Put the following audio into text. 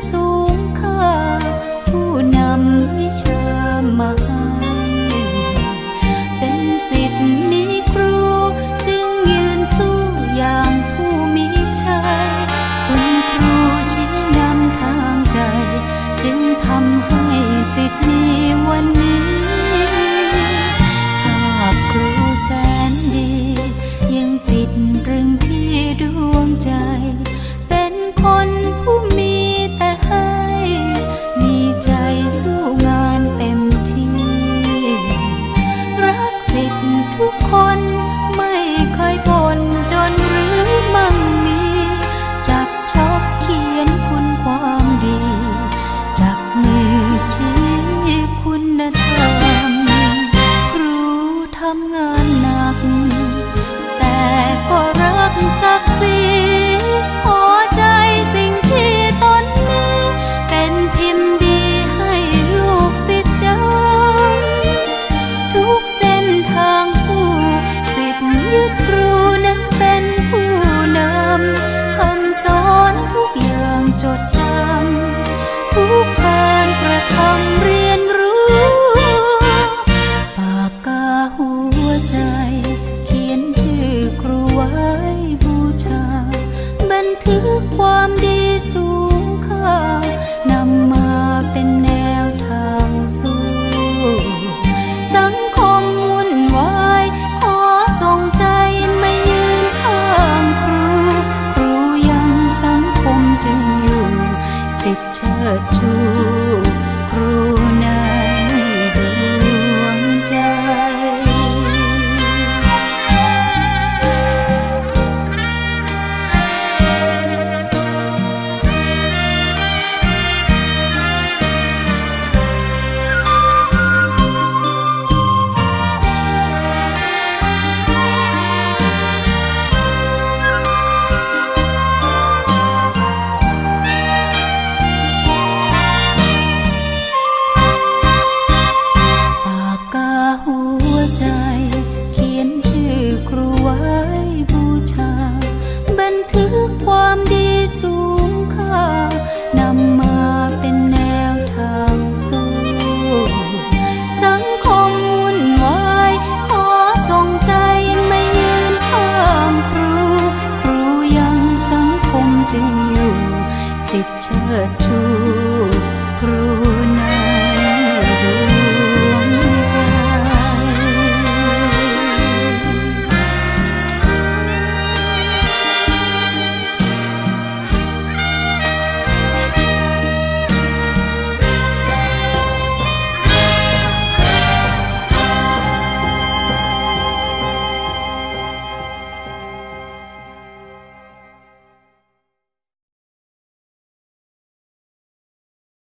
số 不过 ถือความดีสูงค่านำมาเป็นแนวทางสู้ สังคมวุ่นวาย ขอส่งใจไม่ยืนข้างครู ครูยังสังคมจึงอยู่ สิทธิ์เชิดชู